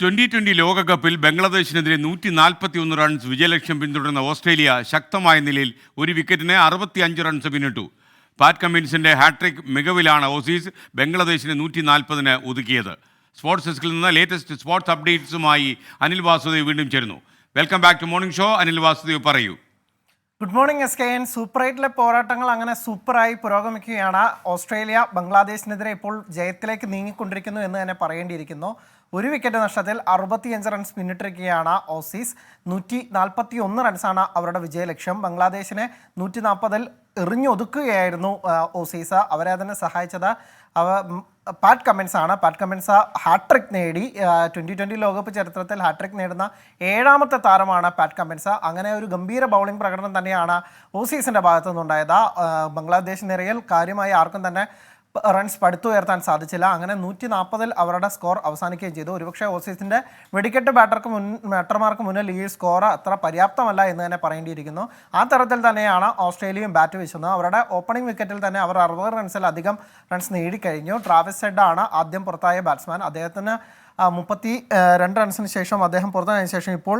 Twenty twenty ലോകകപ്പിൽ ബംഗ്ലാദേശിനെതിരെ നൂറ്റി നാൽപ്പത്തി ഒന്ന് റൺസ് വിജയലക്ഷ്യം പിന്തുടർന്ന ഓസ്ട്രേലിയ ശക്തമായ നിലയിൽ ഒരു വിക്കറ്റിന് അറുപത്തി അഞ്ച് റൺസ് പിന്നിട്ടു. പാറ്റ് കമ്മിൻസിന്റെ ഹാട്രിക് മികവിലാണ് ഓസീസ് ബംഗ്ലാദേശിനെ നൂറ്റി നാൽപ്പതിന് ഒതുക്കിയത് സ്പോർട്സ് ഡെസ്കിൽ നിന്ന് ലേറ്റസ്റ്റ് സ്പോർട്സ് അപ്ഡേറ്റ്സുമായി അനിൽ വാസുദേവ് വീണ്ടും ചേരുന്നു. Welcome back to morning show Anil Vasudev പറയൂ. Good morning S K N super എയ്റ്റിലെ പോരാട്ടങ്ങൾ അങ്ങനെ സൂപ്പറായി പുരോഗമിക്കുകയാണ്. ഓസ്ട്രേലിയ ബംഗ്ലാദേശിനെതിരെ ഇപ്പോൾ ജയത്തിലേക്ക് നീങ്ങിക്കൊണ്ടിരിക്കുന്നു എന്ന് തന്നെ പറയേണ്ടിയിരിക്കുന്നു. ഒരു വിക്കറ്റ് നഷ്ടത്തിൽ അറുപത്തിയഞ്ച് റൺസ് പിന്നിട്ടിരിക്കുകയാണ് ഓസീസ്. നൂറ്റി നാൽപ്പത്തി ഒന്ന് റൺസാണ് അവരുടെ വിജയലക്ഷ്യം ബംഗ്ലാദേശിനെ നൂറ്റി നാൽപ്പതിൽ എറിഞ്ഞൊതുക്കുകയായിരുന്നു ഓസീസ്. അവരെ അതിനെ സഹായിച്ചത് അവ പാറ്റ് കമ്മിൻസ് ആണ്. പാറ്റ് കമ്മിൻസ് ഹാട്രിക് നേടി. ട്വന്റി ട്വന്റി ലോകകപ്പ് ചരിത്രത്തിൽ ഹാട്രിക് നേടുന്ന ഏഴാമത്തെ താരമാണ് പാറ്റ് കമ്മിൻസ് അങ്ങനെ ഒരു ഗംഭീര ബൗളിംഗ് പ്രകടനം തന്നെയാണ് ഓസീസിന്റെ ഭാഗത്തു നിന്നുണ്ടായത് ബംഗ്ലാദേശ് നിരയിൽ കാര്യമായി ആർക്കും തന്നെ റൺസ് പടുത്തുയർത്താൻ സാധിച്ചില്ല. അങ്ങനെ നൂറ്റി നാൽപ്പതിൽ അവരുടെ സ്കോർ അവസാനിക്കുകയും ചെയ്തു. ഒരുപക്ഷെ ഓസീസിന്റെ വെടിക്കെട്ട് ബാറ്റർക്ക് മുൻ ബാറ്റർമാർക്ക് മുന്നിൽ ഈ സ്കോർ അത്ര പര്യാപ്തമല്ല എന്ന് തന്നെ പറയേണ്ടിയിരിക്കുന്നു. ആ തരത്തിൽ തന്നെയാണ് ഓസ്ട്രേലിയയും ബാറ്റ് വീശുന്നത്. അവരുടെ ഓപ്പണിംഗ് വിക്കറ്റിൽ തന്നെ അവർ അറുപത് റൺസിലധികം റൺസ് നേടിക്കഴിഞ്ഞു. ട്രാവിസ് ഹെഡാണ് ആദ്യം പുറത്തായ ബാറ്റ്സ്മാൻ അദ്ദേഹത്തിന് മുപ്പത്തി രണ്ട് റൺസിന് ശേഷം അദ്ദേഹം പുറത്തായതിനു ശേഷം ഇപ്പോൾ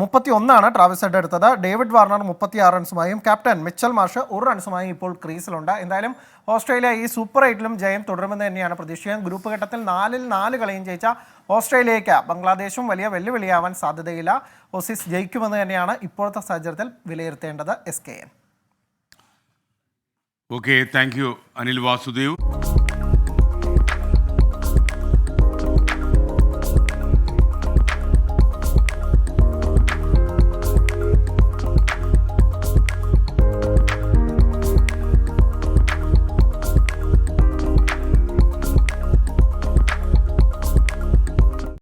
മുപ്പത്തി ഒന്നാണ് ട്രാവിസ് ഹെഡ് എടുത്തത്. ഡേവിഡ് വാർണർ മുപ്പത്തി ആറ് റൺസുമായും ക്യാപ്റ്റൻ മിച്ചൽ മാഷ് ഒരു റൺസുമായും ഇപ്പോൾ ക്രീസിലുണ്ട്. എന്തായാലും ഓസ്ട്രേലിയ ഈ സൂപ്പർ എയ്റ്റിലും ജയം തുടരുമെന്ന് തന്നെയാണ് പ്രതീക്ഷിക്കുക ഗ്രൂപ്പ് ഘട്ടത്തിൽ നാലിൽ നാല് കളിയും ജയിച്ച ഓസ്ട്രേലിയയ്ക്ക് ബംഗ്ലാദേശും വലിയ വെല്ലുവിളിയാവാൻ സാധ്യതയില്ല. ഓസീസ് ജയിക്കുമെന്ന് തന്നെയാണ് ഇപ്പോഴത്തെ സാഹചര്യത്തിൽ വിലയിരുത്തേണ്ടത് S K N okay thank you Anil Vasudev.